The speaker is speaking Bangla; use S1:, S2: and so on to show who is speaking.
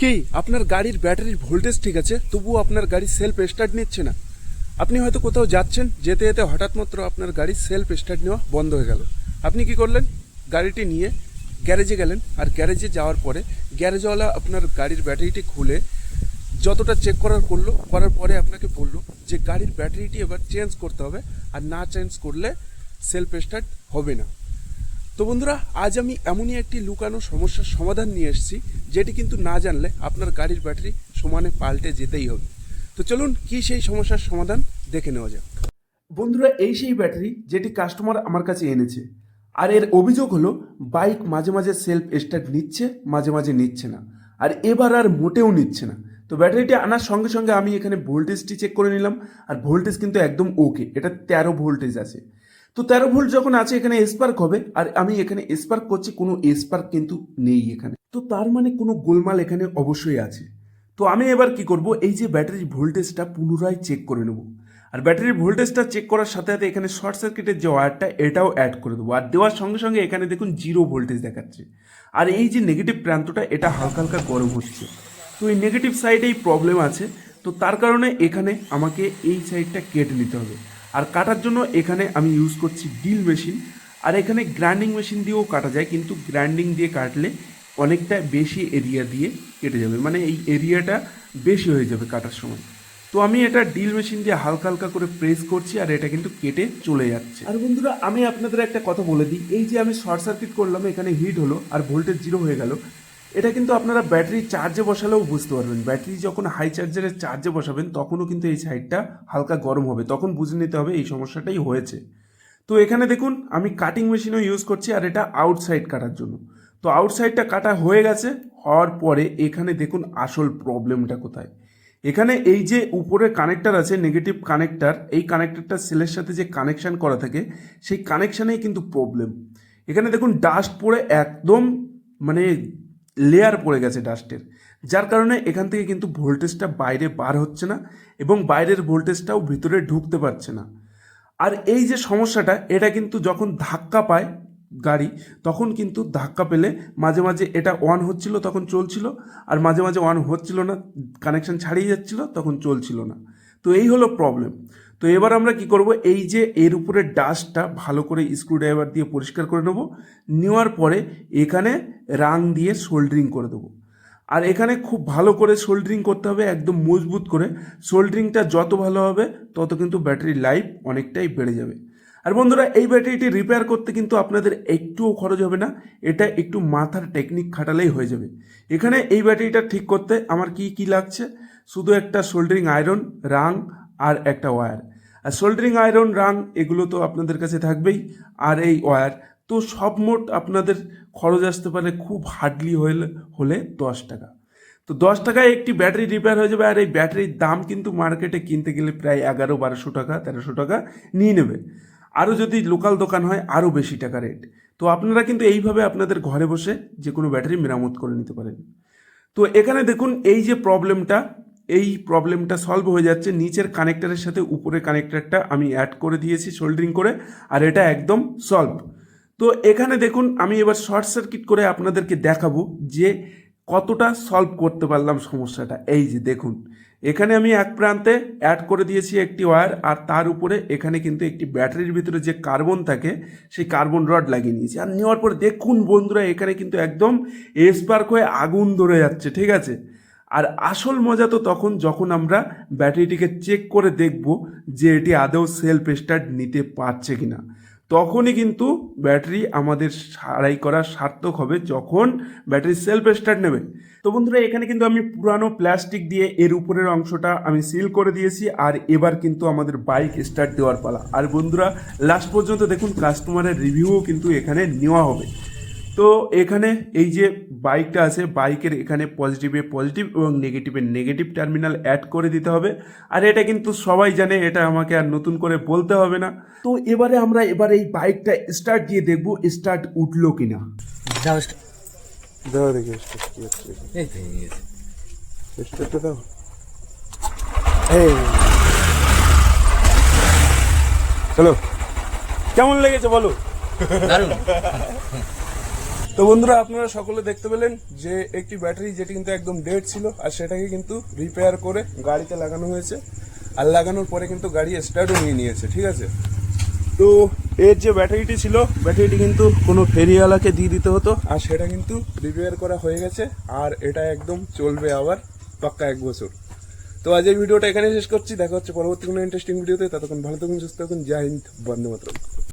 S1: কি, আপনার গাড়ির ব্যাটারির ভোল্টেজ ঠিক আছে, তবুও আপনার গাড়ি সেলফ স্টার্ট নিচ্ছে না। আপনি হয়তো কোথাও যাচ্ছেন, যেতে যেতে হঠাৎ মাত্র আপনার গাড়ির সেলফ স্টার্ট নেওয়া বন্ধ হয়ে গেল। আপনি কি করলেন? গাড়িটি নিয়ে গ্যারেজে গেলেন, আর গ্যারেজে যাওয়ার পরে গ্যারেজওয়ালা আপনার গাড়ির ব্যাটারিটি খুলে যতটা চেক করার করল, করার পরে আপনাকে বলল যে গাড়ির ব্যাটারিটি এবার চেঞ্জ করতে হবে, আর না চেঞ্জ করলে সেলফ স্টার্ট হবে না। তো বন্ধুরা, আজ আমি এমনই একটি লুকানো সমস্যার সমাধান নিয়ে এসেছি, যেটি কিন্তু না জানলে আপনার গাড়ির ব্যাটারি সমানে পাল্টে যেতেই হবে। তো চলুন, কি সেই সমস্যার সমাধান দেখে নেওয়া যাক। বন্ধুরা, এই সেই ব্যাটারি যেটি কাস্টমার আমার কাছে এনেছে। আর এর অভিযোগ হলো বাইক মাঝে মাঝে সেলফ স্টার্ট নিচ্ছে, মাঝে মাঝে নিচ্ছে না। আর এবার আর মোটেও নিচ্ছে না। তো ব্যাটারিটি আনার সঙ্গে সঙ্গে আমি এখানে ভোল্টেজটি চেক করে নিলাম। আর ভোল্টেজ কিন্তু একদম ওকে এটা তেরো ভোল্টেজ আছে। তো তেরো ভোল্ট যখন আছে, এখানে স্পার্ক হবে। আর আমি এখানে স্পার্ক করছি, কোনো স্পার্ক কিন্তু নেই এখানে। তো তার মানে কোনো গোলমাল এখানে অবশ্যই আছে। তো আমি এবার কি করব, এই যে ব্যাটারির ভোল্টেজটা পুনরায় চেক করে নেব। আর ব্যাটারির ভোল্টেজটা চেক করার সাথে সাথে এখানে শর্ট সার্কিটের যে ওয়্যারটা এটাও অ্যাড করে দেবো। আর দেওয়ার সঙ্গে সঙ্গে এখানে দেখুন জিরো ভোল্টেজ দেখাচ্ছে। আর এই যে নেগেটিভ প্রান্তটা, এটা হালকা হালকা গরম হচ্ছে। তো এই নেগেটিভ সাইডেই প্রবলেম আছে। তো তার কারণে এখানে আমাকে এই সাইডটা কেটে নিতে হবে। আর কাটার জন্য এখানে আমি ইউজ করছি ডিল মেশিন আর এখানে গ্রাইন্ডিং মেশিন দিয়েও কাটা যায়, কিন্তু গ্রাইন্ডিং দিয়ে কাটলে অনেকটা বেশি এরিয়া দিয়ে কেটে যাবে মানে এই এরিয়াটা বেশি হয়ে যাবে কাটার সময়। তো আমি এটা ডিল মেশিন দিয়ে হালকা হালকা করে প্রেস করছি, আর এটা কিন্তু কেটে চলে যাচ্ছে। আর বন্ধুরা, আমি আপনাদের একটা কথা বলে দিই, এই যে আমি শর্ট সার্কিট করলাম, এখানে হিট হলো, আর ভোল্টেজ জিরো হয়ে গেল এটা কিন্তু আপনারা ব্যাটারি চার্জে বসালেও বুঝতে পারবেন। ব্যাটারি যখন হাই চার্জারের চার্জে বসাবেন, তখনও কিন্তু এই সাইডটা হালকা গরম হবে। তখন বুঝে নিতে হবে এই সমস্যাটাই হয়েছে। তো এখানে দেখুন, আমি কাটিং মেশিনও ইউজ করছি আর এটা আউটসাইড কাটার জন্য। তো আউটসাইডটা কাটা হয়ে গেছে, হওয়ার পরে এখানে দেখুন আসল প্রবলেমটা কোথায়। এখানে এই যে উপরে কানেক্টার আছে নেগেটিভ কানেক্টার এই কানেক্টারটা সেলের সাথে যে কানেকশান করা থাকে, সেই কানেকশানেই কিন্তু প্রবলেম এখানে দেখুন ডাস্ট পড়ে একদম মানে লেয়ার পড়ে গেছে ডাস্টের যার কারণে এখান থেকে কিন্তু ভোল্টেজটা বাইরে বার হচ্ছে না এবং বাইরের ভোল্টেজটাও ভিতরে ঢুকতে পারছে না। আর এই যে সমস্যাটা, এটা কিন্তু যখন ধাক্কা পায় গাড়ি, তখন কিন্তু ধাক্কা পেলে মাঝে মাঝে এটা অন হচ্ছিল, তখন চলছিল, আর মাঝে মাঝে অন হচ্ছিল না কানেকশন ছাড়িয়ে যাচ্ছিল, তখন চলছিল না। তো এই হলো প্রবলেম তো এবার আমরা কি করব, এই যে এর উপরে ডাস্টটা ভালো করে স্ক্রুড্রাইভার দিয়ে পরিষ্কার করে নেব, নেওয়ার পরে এখানে রাং দিয়ে সোল্ডারিং করে দেবো। আর এখানে খুব ভালো করে সোল্ডারিং করতে হবে, একদম মজবুত করে। সোল্ডারিংটা যত ভালো হবে, তত কিন্তু ব্যাটারির লাইফ অনেকটাই বেড়ে যাবে। আর বন্ধুরা, এই ব্যাটারিটি রিপেয়ার করতে কিন্তু আপনাদের একটুও খরচ হবে না, এটা একটু মাথার টেকনিক খাটালেই হয়ে যাবে। এখানে এই ব্যাটারিটা ঠিক করতে আমার কি কি লাগছে? শুধু একটা সোল্ডারিং আয়রন রাং আর একটা ওয়্যার আর সোল্ডারিং আয়রন রাং, এগুলো তো আপনাদের কাছে থাকবেই, আর এই ওয়্যার তো সব মোট আপনাদের খরচ আসতে পারে খুব হার্ডলি হলে হলে দশ টাকা। তো দশ টাকায় একটি ব্যাটারি রিপেয়ার হয়ে যাবে আর এই ব্যাটারির দাম কিন্তু মার্কেটে কিনতে গেলে প্রায় এগারো, বারোশো টাকা, তেরোশো টাকা নিয়ে নেবে। আরও যদি লোকাল দোকান হয়, আরও বেশি টাকা রেট তো আপনারা কিন্তু এইভাবে আপনাদের ঘরে বসে যে কোনো ব্যাটারি মেরামত করে নিতে পারেন। তো এখানে দেখুন, এই যে প্রবলেমটা এই প্রবলেমটা সলভ হয়ে যাচ্ছে। নিচের কানেক্টারের সাথে উপরে কানেক্টারটা আমি অ্যাড করে দিয়েছি সোল্ডারিং করে, আর এটা একদম সলভ তো এখানে দেখুন, আমি এবার শর্ট সার্কিট করে আপনাদেরকে দেখাবো যে কতটা সলভ করতে পারলাম সমস্যাটা। এই যে দেখুন, এখানে আমি এক প্রান্তে অ্যাড করে দিয়েছি একটি ওয়্যার আর তার উপরে এখানে কিন্তু একটি ব্যাটারির ভিতরে যে কার্বন থাকে, সেই কার্বন রড লাগিয়ে নিয়েছি। আর নেওয়ার পরে দেখুন বন্ধুরা, এখানে কিন্তু একদম স্পার্ক হয়ে আগুন ধরে যাচ্ছে, ঠিক আছে? আর আসল মজা তো তখন যখন আমরা ব্যাটারিটিকে চেক করে দেখব যে এটি আদৌ সেলফ স্টার্ট নিতে পারছে কিনা। তখনই কিন্তু ব্যাটারি আমাদের সারাই করা সার্থক হবে যখন ব্যাটারি সেলফ স্টার্ট নেবে। তো বন্ধুরা, এখানে কিন্তু আমি পুরানো প্লাস্টিক দিয়ে এর উপরের অংশটা আমি সিল করে দিয়েছি আর এবার কিন্তু আমাদের বাইক স্টার্ট দেওয়ার পালা। আর বন্ধুরা লাস্ট পর্যন্ত দেখুন কাস্টমারের রিভিউও কিন্তু এখানে নেওয়া হবে। তো এখানে এই যে বাইকটা আছে বাইকের এখানে পজিটিভে পজিটিভ এবং নেগেটিভে নেগেটিভ টার্মিনাল অ্যাড করে দিতে হবে। আর এটা কিন্তু সবাই জানে এটা আমাকে আর নতুন করে বলতে হবে না। তো এবারে আমরা এবার এই বাইকটা স্টার্ট দিয়ে দেখব স্টার্ট উঠল কিনা।
S2: দাও
S3: দেখি স্টেপ কি হচ্ছে।
S2: এই তো হয়ে গেছে।
S3: দাও। এই। চলো
S1: কেমন লেগেছে বলো?
S2: দারুণ।
S1: তো বন্ধুরা, আপনারা সকলে দেখতে পেলেন যে একটি ব্যাটারি যেটি কিন্তু একদম ডেড ছিল আর সেটাকে কিন্তু রিপেয়ার করে গাড়িতে লাগানো হয়েছে। আর লাগানোর পরে কিন্তু গাড়ি স্টার্টও নিয়ে নিয়েছে, ঠিক আছে? তো এর যে ব্যাটারিটি ছিল, ব্যাটারিটি কিন্তু কোনো ফেরিওয়ালাকে দিয়ে দিতে হতো আর সেটা কিন্তু রিপেয়ার করা হয়ে গেছে আর এটা একদম চলবে আবার পাক্কা এক বছর। তো আজ এই ভিডিওটা এখানে শেষ করছি। দেখা হচ্ছে পরবর্তী কোনো ইন্টারেস্টিং ভিডিওতে ততক্ষণ ভালো থাকুন, সুস্থ থাকুন। জয় হিন্দ, বন্দে মাতরম।